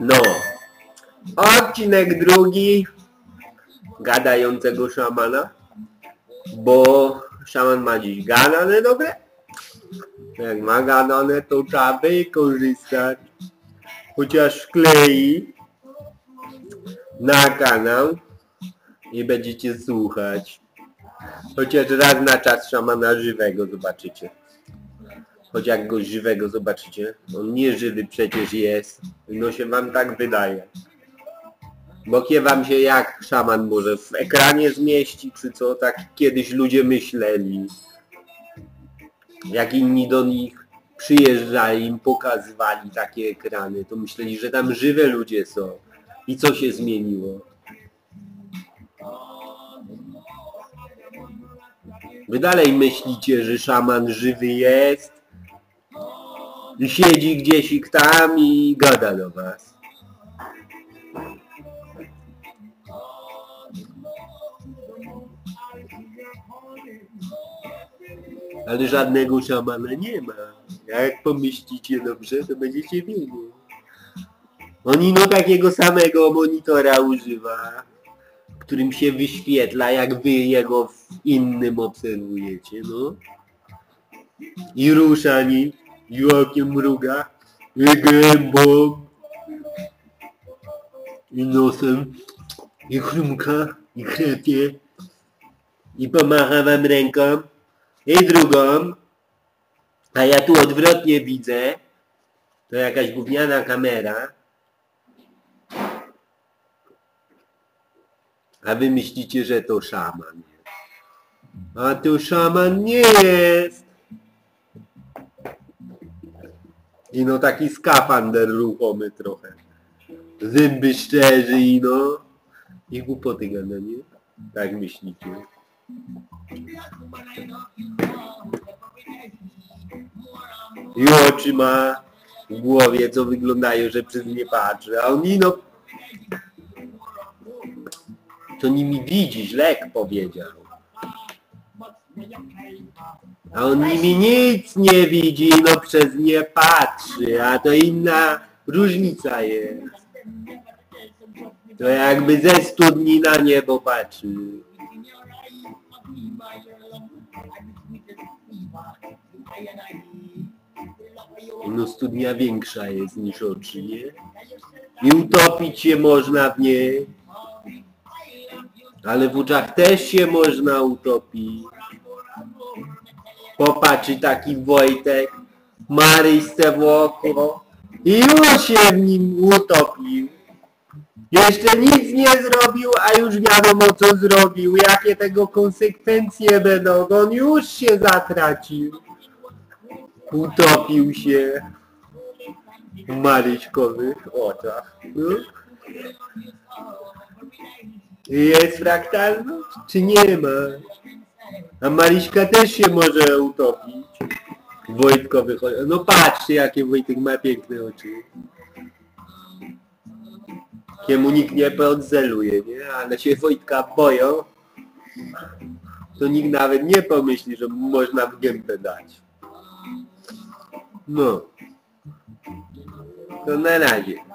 No. Odcinek drugi gadającego szamana, bo szaman ma dziś gadane dobre. Jak ma gadane, to trzeba wykorzystać. Chociaż wklei na kanał i będziecie słuchać. Chociaż raz na czas szamana żywego zobaczycie. Choć jak go żywego zobaczycie, on nie żywy przecież jest. No się wam tak wydaje. Bo kie wam się jak szaman może w ekranie zmieści, czy co? Tak kiedyś ludzie myśleli. Jak inni do nich przyjeżdżali, im pokazywali takie ekrany, to myśleli, że tam żywe ludzie są. I co się zmieniło? Wy dalej myślicie, że szaman żywy jest siedzi gdzieś i tam i gada do was. Ale żadnego szamana nie ma. Jak pomyślicie dobrze, to będziecie wiedzieć. On ino takiego samego monitora używa, którym się wyświetla, jak wy jego w innym obserwujecie, no. I rusza nim, okiem mruga, gębą, i nosem, i chrumka, i chrepie, i pomacha wam ręką, i drugą, a ja tu odwrotnie widzę, to jakaś gówniana kamera, a wy myślicie, że to szaman jest. A to szaman nie jest. I no taki skafander ruchomy trochę. Zęby szczerzy i no. I głupoty gada, nie? Tak myślicie. I oczy ma w głowie, co wyglądają, że przez nie patrzy. A on ino... To nimi widzi, źle powiedział. A on nimi nic nie widzi, no przez nie patrzy, a to inna różnica jest. To jakby ze studni na niebo patrzy. No studnia większa jest niż oczy, nie? I utopić się można w niej. Ale w oczach też się można utopić. Popatrzy taki Wojtek, maryjste w oko i już się w nim utopił. Jeszcze nic nie zrobił, a już wiadomo co zrobił, jakie tego konsekwencje będą. On już się zatracił. Utopił się w maryśkowych oczach. No. Jest fraktalność, czy nie ma? A Mariśka też się może utopić. W Wojtkowych oczach. No patrzcie, jakie Wojtek ma piękne oczy. Kiemu nikt nie podzeluje, nie? Ale się Wojtka boją. To nikt nawet nie pomyśli, że można w gębę dać. No. To na razie.